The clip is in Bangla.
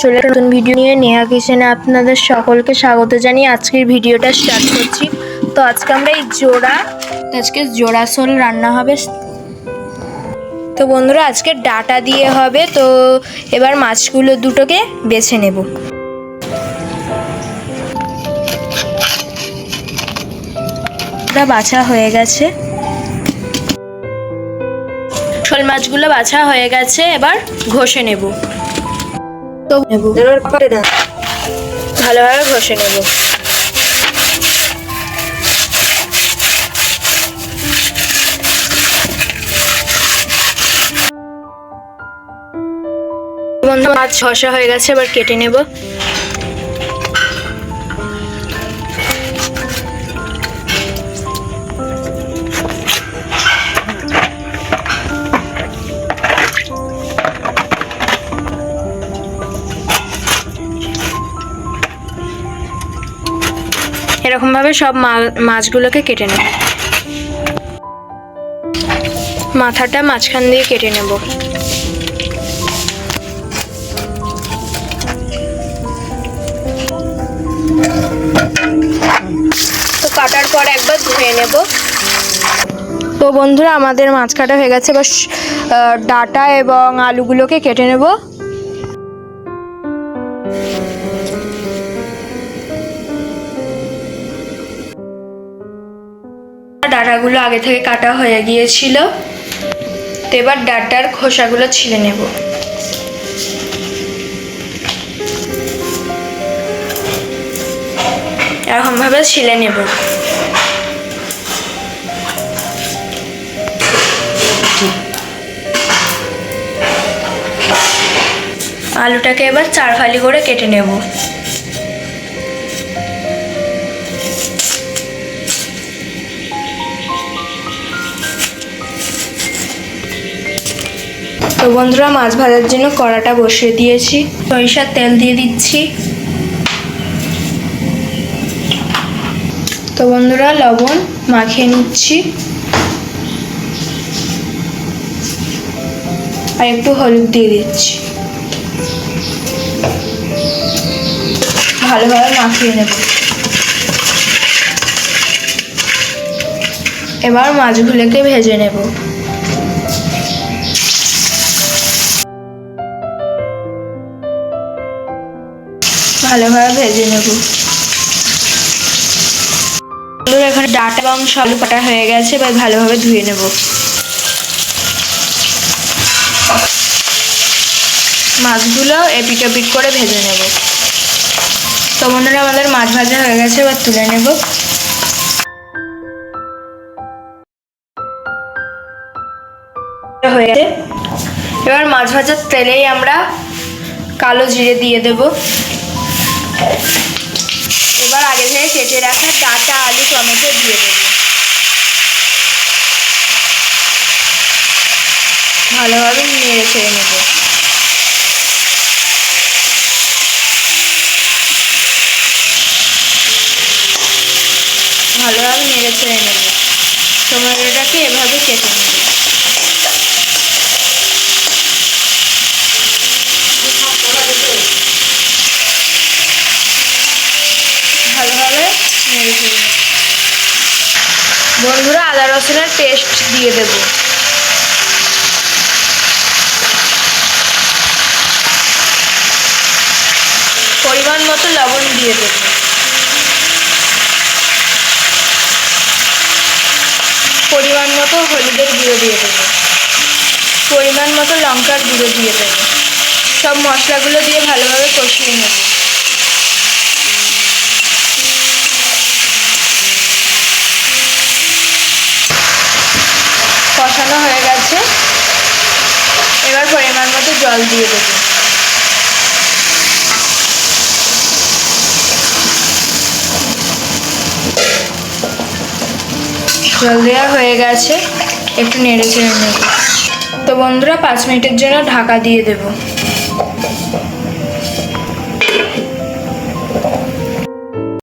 চলে নতুন ভিডিও নিয়ে নেহা কিচেনে আপনাদের সকলকে স্বাগত জানিয়ে আজকের ভিডিওটা স্টার্ট করছি। তো আজকে আমরা এই জোড়া, আজকে জোড়া শোল রান্না হবে। তো বন্ধুরা, আজকে ডাটা দিয়ে হবে। তো এবার মাছগুলো দুটোকে বেছে নেব। বাছা হয়ে গেছে। শোল মাছগুলো বাছা হয়ে গেছে। এবার ঘষে নেব। তো নেব। ভালোভাবে ঘষে নেব। বন্ধু মাছ শসা হয়ে গেছে এবার কেটে নেব। এরকম ভাবে সব মাছগুলোকে কেটে নেব। মাথাটা মাঝখান দিয়ে কেটে নেব। তো কাটার পর একবার ধুয়ে নেব। তো বন্ধুরা, আমাদের মাছ কাটা হয়ে গেছে। এবার ডাটা এবং আলুগুলোকে কেটে নেব। ডাটাগুলো আগে থেকে কাটা হয়ে গিয়েছিল। তো এবার ডাটার খোসাগুলো ছিলে নেব। এরকমভাবে ছিলে নেব। আলুটাকে এবার চার ফালি করে কেটে নেব। তো বন্ধুরা, মাছ ভাজার জন্য কড়াটা বসিয়ে দিয়েছি। সরিষার তেল দিয়ে দিচ্ছি। তো বন্ধুরা, লবণ মাখিয়ে নিচ্ছি। আর একটু হলুদ দিয়ে দিচ্ছি। ভালোভাবে মাখিয়ে নেব। এবার মাছগুলোকে ভেজে নেব। ভালোভাবে ভেজে নেব। বন্ধুরা, এখানে ডাটা এবং সব কাটা হয়ে গেছে, এবার ভালোভাবে ধুয়ে নেব। মাছগুলো এপিট এপিট করে ভেজে নেব। তো বন্ধুরা, আমাদের মাছ ভাজা হয়ে গেছে, এবার তুলে নেব। হয়ে এবার মাছ ভাজার তেলেই আমরা কালো জিরে দিয়ে দেব। এবার আগে থেকে কেটে রাখা ডাটা আলু টমেটো দিয়ে দেব। ভালোভাবে নেড়ে ছেড়ে নেব। ভালোভাবে নেড়ে ছেড়ে নেব। টমেটোটাকে এভাবে কেটে নেব। বন্ধুরা আদা রসুনের পেস্ট দিয়ে দেব। পরিমাণ মতো লবণ দিয়ে দেব। পরিমাণ মতো হলুদের গুঁড়ো দিয়ে দেব। পরিমাণ মতো লঙ্কার গুঁড়ো দিয়ে দেব। সব মশলাগুলো দিয়ে ভালোভাবে কষিয়ে নেব। কষানো হয়ে গেছে। এবার পরিমাণ মতো জল দিয়ে দেবো। জল দেওয়া হয়ে গেছে, একটু নেড়ে চেড়ে নেব। তো বন্ধুরা, পাঁচ মিনিটের জন্য ঢাকা দিয়ে দেবো।